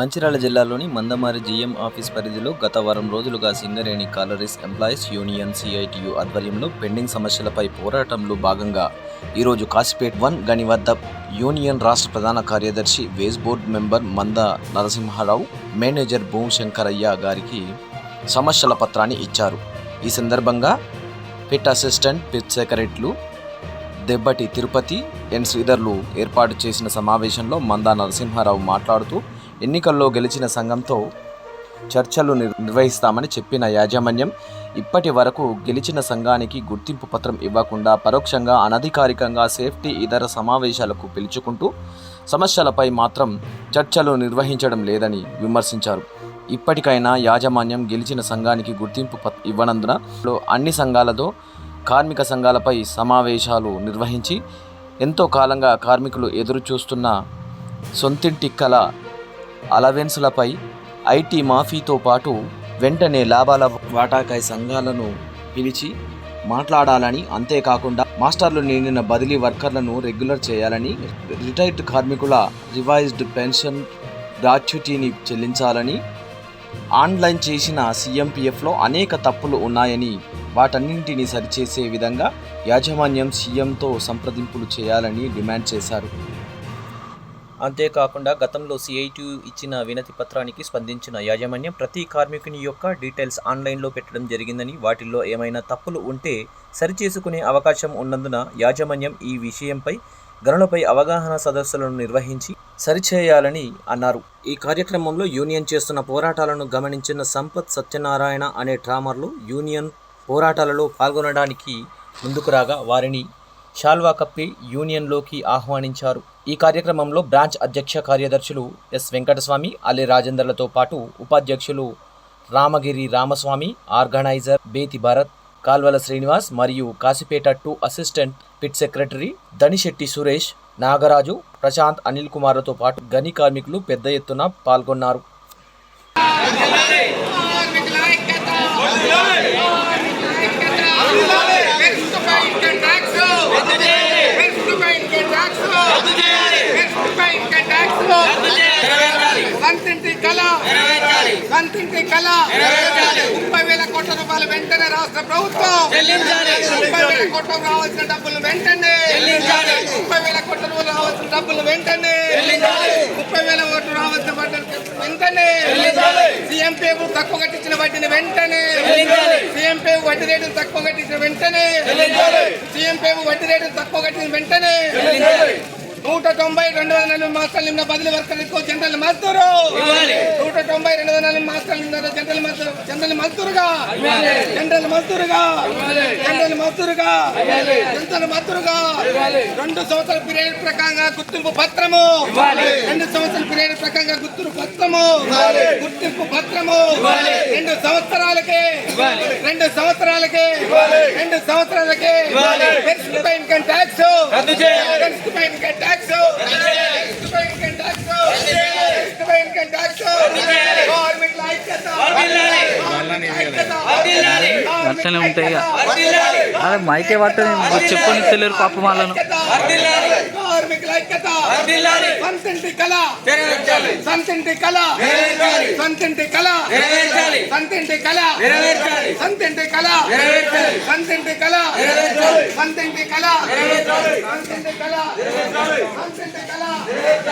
మంచిర్యాల జిల్లాలోని Mandamarri GM office పరిధిలో గత వారం రోజులుగా Singareni collieries employees union CITU ఆధ్వర్యంలో పెండింగ్ సమస్యలపై పోరాటంలో భాగంగా ఈరోజు కాసిపేట్ వన్ గని వద్ద యూనియన్ రాష్ట్ర ప్రధాన కార్యదర్శి వేస్బోర్డ్ మెంబర్ మంద నరసింహారావు మేనేజర్ భూమశంకరయ్య గారికి సమస్యల పత్రాన్ని ఇచ్చారు. ఈ సందర్భంగా పిట్ అసిస్టెంట్ పిట్ సెక్రటరీలు దెబ్బటి తిరుపతి ఎన్. శ్రీధర్లు ఏర్పాటు చేసిన సమావేశంలో మందా నరసింహారావు మాట్లాడుతూ ఎన్నికల్లో గెలిచిన సంఘంతో చర్చలు నిర్వహిస్తామని చెప్పిన యాజమాన్యం ఇప్పటి వరకు గెలిచిన సంఘానికి గుర్తింపు పత్రం ఇవ్వకుండా పరోక్షంగా అనధికారికంగా సేఫ్టీ ఇతర సమావేశాలకు పిలుచుకుంటూ సమస్యలపై మాత్రం చర్చలు నిర్వహించడం లేదని విమర్శించారు. ఇప్పటికైనా యాజమాన్యం గెలిచిన సంఘానికి గుర్తింపు పత్ ఇవ్వనందున లో అన్ని సంఘాలతో కార్మిక సంఘాలపై సమావేశాలు నిర్వహించి ఎంతో కాలంగా కార్మికులు ఎదురు చూస్తున్న సొంతింటి కళ అలవెన్సులపై ఐటీ మాఫీతో పాటు వెంటనే లాభాల వాటాకాయ సంఘాలను పిలిచి మాట్లాడాలని అంతేకాకుండా మాస్టర్లు నిండిన బదిలీ వర్కర్లను రెగ్యులర్ చేయాలని రిటైర్డ్ కార్మికుల రివైజ్డ్ పెన్షన్ గ్రాట్యుటీని చెల్లించాలని ఆన్లైన్ చేసిన సీఎంపీఎఫ్లో అనేక తప్పులు ఉన్నాయని వాటన్నింటినీ సరిచేసే విధంగా యాజమాన్యం సీఎంతో సంప్రదింపులు చేయాలని డిమాండ్ చేశారు. అంతేకాకుండా గతంలో సిఐటి ఇచ్చిన వినతి పత్రానికి స్పందించిన యాజమాన్యం ప్రతి కార్మికుని యొక్క డీటెయిల్స్ ఆన్లైన్లో పెట్టడం జరిగిందని వాటిల్లో ఏమైనా తప్పులు ఉంటే సరిచేసుకునే అవకాశం ఉన్నందున యాజమాన్యం ఈ విషయంపై గనులపై అవగాహన సదస్సులను నిర్వహించి సరిచేయాలని అన్నారు. ఈ కార్యక్రమంలో యూనియన్ చేస్తున్న పోరాటాలను గమనించిన సంపత్ సత్యనారాయణ అనే ట్రామర్లు యూనియన్ పోరాటాలలో పాల్గొనడానికి ముందుకు రాగా వారిని షాల్వా కప్పి యూనియన్లోకి ఆహ్వానించారు. ఈ కార్యక్రమంలో బ్రాంచ్ అధ్యక్ష కార్యదర్శులు ఎస్. వెంకటస్వామి అలీ రాజేందర్లతో పాటు ఉపాధ్యక్షులు రామగిరి రామస్వామి ఆర్గనైజర్ బేతి భరత్ కాల్వల శ్రీనివాస్ మరియు Kasipet two assistant pit secretary Danishetti Suresh Nagaraju Prashanth Anil కుమార్లతో పాటు గని కార్మికులు పెద్ద ఎత్తున పాల్గొన్నారు. సంతింటి కళ. సంతింటి కళ. ముప్పై వేల కోట్ల రూపాయలు వెంటనే రాష్ట్ర ప్రభుత్వం. ముప్పై వేల కోట్ల రావాల్సిన డబ్బులు వెంటనే. ముప్పై వేల కోట్ల రూపాయలు రావాల్సిన డబ్బులు వెంటనే. ముప్పై వేల కోట్లు రావాల్సిన వెంటనే సీఎం పేరు తక్కువ కట్టించిన వడ్డీని వెంటనే. సీఎం పేరు వడ్డీ రేటును తక్కువ కట్టించిన వెంటనే. సీఎం పేరు వడ్డీ రేటును తక్కువ కట్టిన వెంటనే. నూట తొంభై రెండు వందల నలభై మాస్టర్లు నిన్న బదిలీ వర్కర్లకు జనరల్ మద్దూరు నూట తొంభై రెండు వందల నలభై మాస్టర్లు నిన్న జనరల్ మద్దూరు జనరల్ మద్దూరుగా జనరల్ మద్దూరుగా జనరల్ మద్దూరుగా జనరల్ మద్దూరుగా రెండు సంవత్సరాల పీరియడ్ ప్రకారంగా గుర్తింపు పత్రము. రెండు సంవత్సరాల పీరియడ్ ప్రకారంగా గుర్తింపు పత్రము. గుర్తింపు పత్రము. రెండు సంవత్సరాలకే. రెండు సంవత్సరాలకే. రెండు సంవత్సరాలకే. పెన్షన్ పై ఇన్కమ్ ట్యాక్స్ పెన్షన్ పై ఇన్కమ్ ట్యాక్స్ ట్యాక్స్ అట్లనే ఉంటాయి అదే మైకే పట్టదు చెప్పని తెలియరు పాప వాళ్ళను సంతింటి కళ. సంతింటి కళ. సంతింటి కళ. సంతింటి కళ. సంతింటి కళ. సంతింటి కళ. సంతింటి కళ. సంతింటి కళ. సంతింటి కళ.